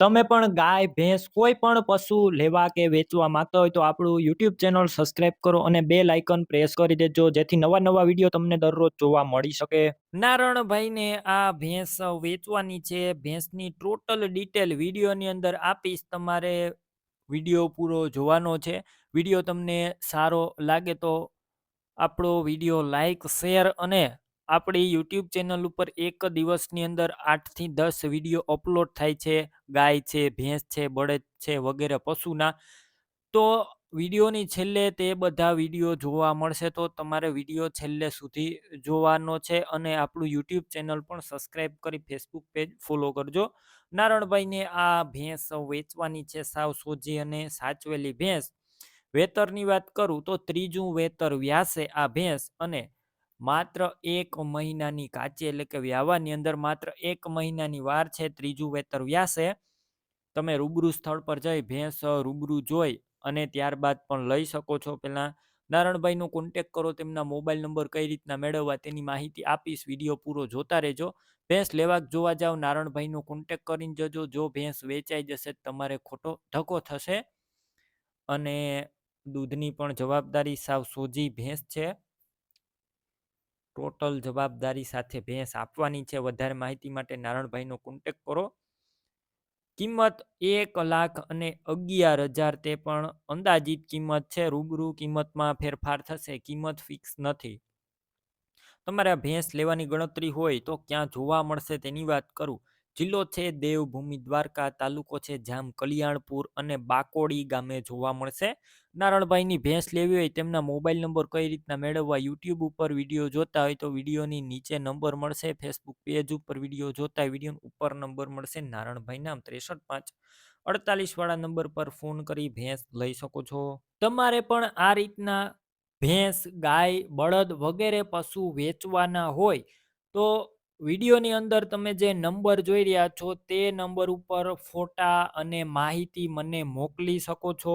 તમે પણ ગાય, ભેંસ કોઈ પણ પશુ લેવા કે વેચવા માંગતા હોય તો આપણું યુટ્યુબ ચેનલ સબસ્ક્રાઇબ કરો અને બે લાઇકન પ્રેસ કરી દેજો, જેથી નવા નવા વીડિયો તમને દરરોજ જોવા મળી શકે. નારણભાઈને આ ભેંસ વેચવાની છે. ભેંસની ટોટલ ડિટેલ વિડીયોની અંદર આપીશ. તમારે વીડિયો પૂરો જોવાનો છે. વીડિયો તમને સારો લાગે તો આપણો વીડિયો લાઇક શેર અને આપણી યુટ્યુબ ચેનલ ઉપર એક દિવસની અંદર આઠથી દસ વીડિયો અપલોડ થાય છે, ગાય છે, ભેંસ છે, બળદ છે વગેરે પશુના. તો વિડીયોની છેલ્લે તે બધા વીડિયો જોવા મળશે તો તમારે વીડિયો છેલ્લે સુધી જોવાનો છે અને આપણું યુટ્યુબ ચેનલ પણ સબસ્ક્રાઈબ કરી ફેસબુક પેજ ફોલો કરજો. નારણભાઈને આ ભેંસ વેચવાની છે, સાવ સોજી અને સાચવેલી ભેંસ. વેતરની વાત કરું તો ત્રીજું વેતર વ્યાસે આ ભેંસ અને માત્ર એક મહિનાની કાચી એટલે કે વ્યાવાની અંદર માત્ર એક મહિનાની વાર છે ત્રીજું વેતર વ્યાસે. તમે રૂબરૂ સ્થળ પર જઈ ભેંસ, રૂબરૂ જોઈ અને ત્યારબાદ પણ લઈ શકો છો. પહેલાં નારણભાઈનો કોન્ટેક કરો, તેમના મોબાઈલ નંબર કઈ રીતના મેળવવા તેની માહિતી આપીશ. વીડિયો પૂરો જોતા રહેજો. ભેંસ લેવા જોવા જાવ, નારણભાઈનો કોન્ટેક કરીને જજો. જો ભેંસ વેચાઈ જશે, તમારે ખોટો ધક્કો થશે. અને દૂધની પણ જવાબદારી સાવ સોજી ભેંસ છે. ટોટલ જવાબદારી સાથે ભેંસ આપવાની છે. વધારે માહિતી માટે નારણભાઈનો કોન્ટેક કરો. કિંમત એક લાખ અને અગિયાર હજાર તે પણ અંદાજિત કિંમત છે. રૂબરૂ કિંમતમાં ફેરફાર થશે. કિંમત ફિક્સ નથી. તમારે ભેંસ લેવાની ગણતરી હોય તો ક્યાં જોવા મળશે તેની વાત કરું. જિલ્લો છે દેવભૂમિ દ્વારકા, તાલુકો છે જામ કલ્યાણપુર અને બાકોડી ગામે જોવા મળશે. નારણભાઈની ભેંસ લેવી હોય તેમના મોબાઈલ નંબર કઈ રીતના મેળવવા યુટ્યુબ ઉપર વીડિયો જોતા હોય તો વિડીયોની નીચે નંબર મળશે, ફેસબુક પેજ ઉપર વીડિયો જોતા વીડિયો ઉપર નંબર મળશે નારણભાઈ નામ ત્રેસઠ પાંચ અડતાલીસ વાળા નંબર પર ફોન કરી ભેંસ લઈ શકો છો. તમારે પણ આ રીતના ભેંસ, ગાય, બળદ વગેરે પશુ વેચવાના હોય તો વિડીયોની અંદર તમે જે નંબર જોઈ રહ્યા છો તે નંબર ઉપર ફોટા અને માહિતી મને મોકલી શકો છો.